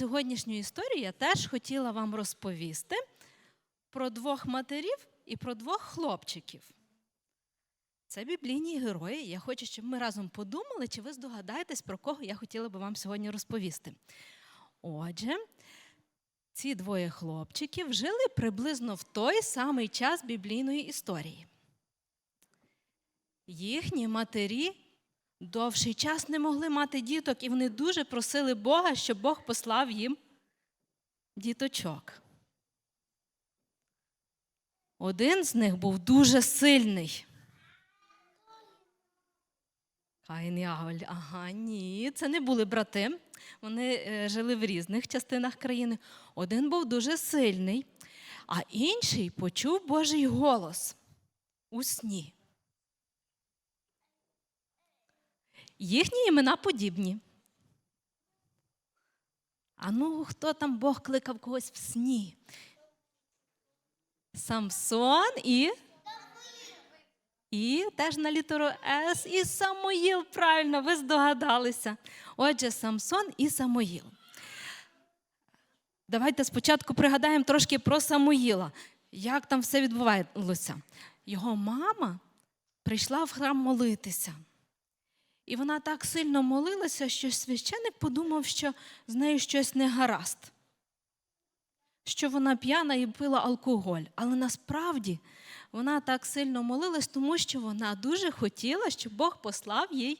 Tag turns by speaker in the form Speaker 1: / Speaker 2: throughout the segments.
Speaker 1: сьогоднішню історію я теж хотіла вам розповісти про двох матерів і про двох хлопчиків. Це біблійні герої. Я хочу, щоб ми разом подумали, чи ви здогадаєтесь, про кого я хотіла би вам сьогодні розповісти. Отже, ці двоє хлопчиків жили приблизно в той самий час біблійної історії. Їхні матері довший час не могли мати діток, і вони дуже просили Бога, щоб Бог послав їм діточок. Один з них був дуже сильний. Каїн і. Ага, ні, це не були брати. Вони е, жили в різних частинах країни. Один був дуже сильний, а інший почув Божий голос у сні. Їхні імена подібні. А ну, хто там Бог кликав когось в сні? Самсон і. І теж на літеру С, і Самоїл. Правильно, ви здогадалися. Отже, Самсон і Самоїл. Давайте спочатку пригадаємо трошки про Самоїла. Як там все відбувалося? Його мама прийшла в храм молитися. І вона так сильно молилася, що священик подумав, що з нею щось не гаразд, що вона п'яна і пила алкоголь. Але насправді вона так сильно молилась, тому що вона дуже хотіла, щоб Бог послав їй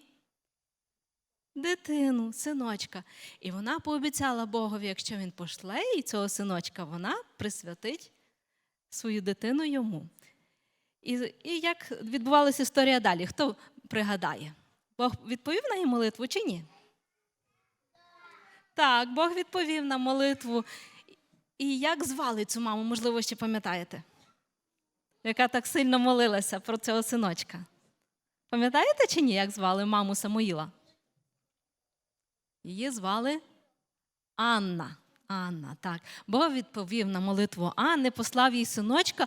Speaker 1: дитину, синочка. І вона пообіцяла Богові, якщо він пошле їй цього синочка, вона присвятить свою дитину йому. І, і як відбувалася історія далі? Хто пригадає? Бог відповів на її молитву чи ні? Так, Бог відповів на молитву. І як звали цю маму, можливо, ще пам'ятаєте? Яка так сильно молилася про цього синочка. Пам'ятаєте чи ні, як звали маму Самуїла? Її звали Анна. Анна, так. Бог відповів на молитву Анни, послав їй синочка,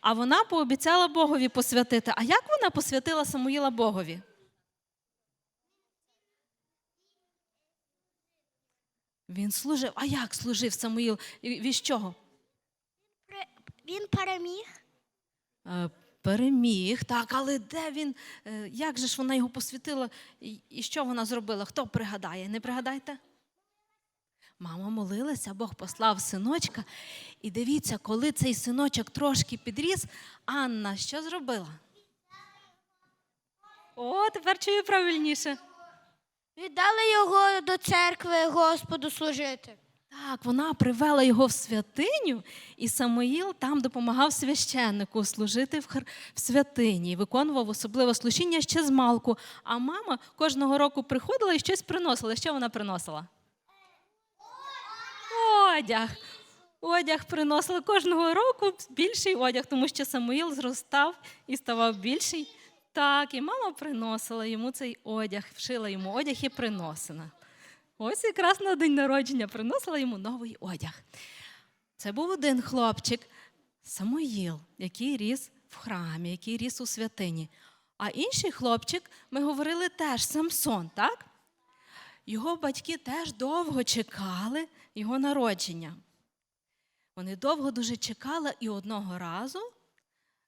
Speaker 1: а вона пообіцяла Богові посвятити. А як вона посвятила Самуїла Богові? Він служив. А як служив Самуїл? Від чого?
Speaker 2: Він переміг.
Speaker 1: Е, Переміг, так, але де він? Е, Як же ж вона його посвятила? І що вона зробила? Хто пригадає? Не пригадайте? Мама молилася, Бог послав синочка. І дивіться, коли цей синочок трошки підріс, Анна що зробила? О, тепер чую правильніше.
Speaker 2: Віддали його до церкви Господу служити.
Speaker 1: Так, вона привела його в святиню, і Самуїл там допомагав священнику служити в, хр... в святині, виконував особливе служіння ще з малку. А мама кожного року приходила і щось приносила. Що вона приносила? Одяг. Одяг приносила кожного року більший одяг, тому що Самуїл зростав і ставав більший. Так, і мама приносила йому цей одяг, вшила йому одяг і приносила. Ось якраз на день народження приносила йому новий одяг. Це був один хлопчик, Самуїл, який ріс в храмі, який ріс у святині. А інший хлопчик, ми говорили теж Самсон, так? Його батьки теж довго чекали його народження. Вони довго дуже чекали, і одного разу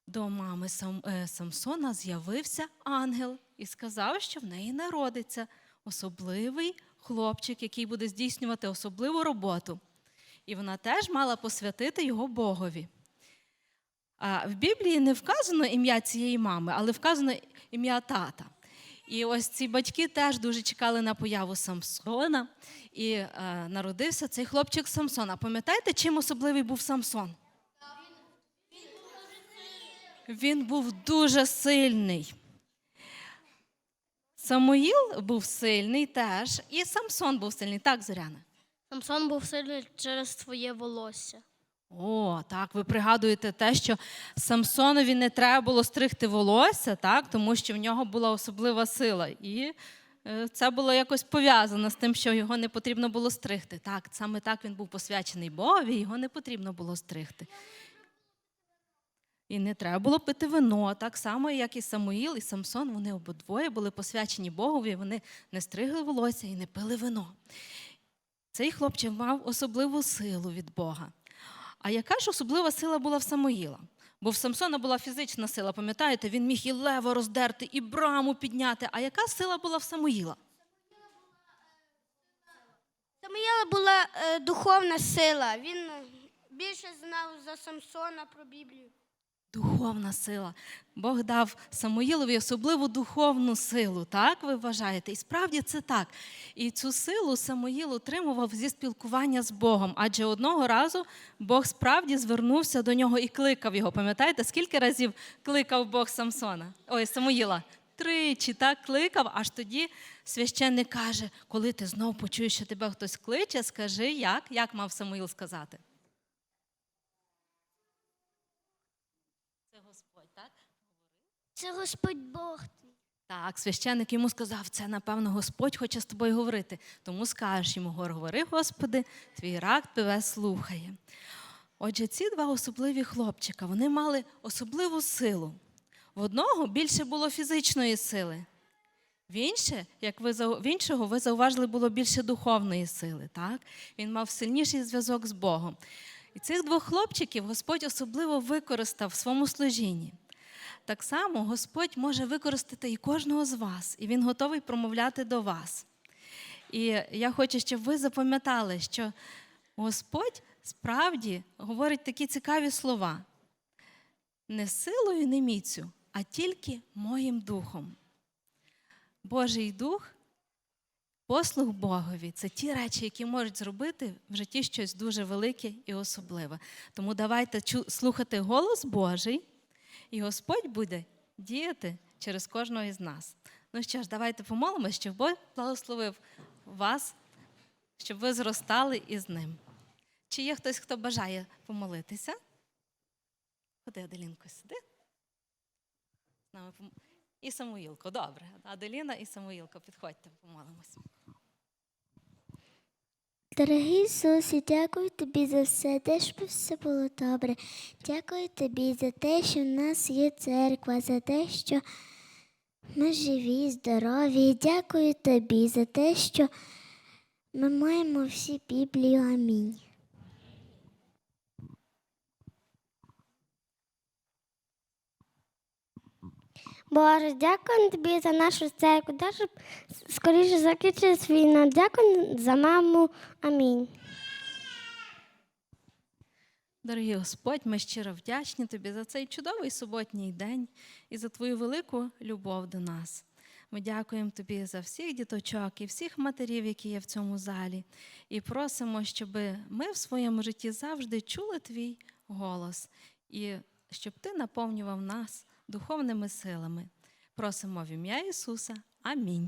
Speaker 1: до мами е, Самсона з'явився ангел і сказав, що в неї народиться особливий хлопчик, який буде здійснювати особливу роботу. І вона теж мала посвятити його Богові. А в Біблії не вказано ім'я цієї мами, але вказано ім'я тата. І ось ці батьки теж дуже чекали на появу Самсона, і е, народився цей хлопчик Самсон. А пам'ятаєте, чим особливий був Самсон? Він був дуже сильний. Самуїл був сильний теж, і Самсон був сильний. Так, Зоряна?
Speaker 2: Самсон був сильний через своє волосся.
Speaker 1: О, так, ви пригадуєте те, що Самсонові не треба було стригти волосся, так, тому що в нього була особлива сила. І е, це було якось пов'язано з тим, що його не потрібно було стригти. Так, саме так він був посвячений Богові, його не потрібно було стригти. І не треба було пити вино, так само, як і Самуїл, і Самсон, вони обидвоє були посвячені Богові, вони не стригли волосся і не пили вино. Цей хлопчик мав особливу силу від Бога. А яка ж особлива сила була в Самоїла? Бо в Самсона була фізична сила, пам'ятаєте, він міг і лева роздерти, і браму підняти. А яка сила була в Самоїла?
Speaker 3: Самуїла була е, духовна сила. Він е, більше знав за Самсона про Біблію.
Speaker 1: Духовна сила. Бог дав Самуїлові особливу духовну силу, так ви вважаєте? І справді це так. І цю силу Самуїл отримував зі спілкування з Богом, адже одного разу Бог справді звернувся до нього і кликав його. Пам'ятаєте, скільки разів кликав Бог Самсона? Ой, Самуїла. Тричі так кликав, аж тоді священник каже: коли ти знов почуєш, що тебе хтось кличе, скажи, як? Як мав Самуїл сказати? Це Господь, так?
Speaker 2: Це Господь Бог.
Speaker 1: Так, священник йому сказав, це напевно Господь хоче з тобою говорити. Тому скажеш йому, говори, Господи, твій рак тебе слухає. Отже, ці два особливі хлопчика вони мали особливу силу. В одного більше було фізичної сили, в, інше, як ви, в іншого ви зауважили, було більше духовної сили. Так? Він мав сильніший зв'язок з Богом. І цих двох хлопчиків Господь особливо використав в своєму служінні. Так само Господь може використати і кожного з вас, і Він готовий промовляти до вас. І я хочу, щоб ви запам'ятали, що Господь справді говорить такі цікаві слова: не силою, не міцю, а тільки моїм духом. Божий дух, послуг Богові це ті речі, які можуть зробити в житті щось дуже велике і особливе. Тому давайте слухати голос Божий. І Господь буде діяти через кожного із нас. Ну що ж, давайте помолимося, щоб Бог благословив вас, щоб ви зростали із ним. Чи є хтось, хто бажає помолитися? Ходи, Аделінко, сиди. І Самуїлко, добре. Аделіна і Самуїлко, підходьте, помолимося.
Speaker 4: Дорогий Ісусі, дякую тобі за все, те, щоб все було добре. Дякую тобі за те, що в нас є церква, за те, що ми живі, здорові. Дякую тобі за те, що ми маємо всі Біблію. Амінь. Боже, дякую тобі за нашу церкву. Щоб скоріше закінчилась війна. Дякую за маму. Амінь.
Speaker 1: Дорогий Господь, ми щиро вдячні тобі за цей чудовий суботній день і за твою велику любов до нас. Ми дякуємо тобі за всіх діточок і всіх матерів, які є в цьому залі, і просимо, щоб ми в своєму житті завжди чули твій голос, і щоб ти наповнював нас духовними силами. Просимо в ім'я Ісуса. Амінь.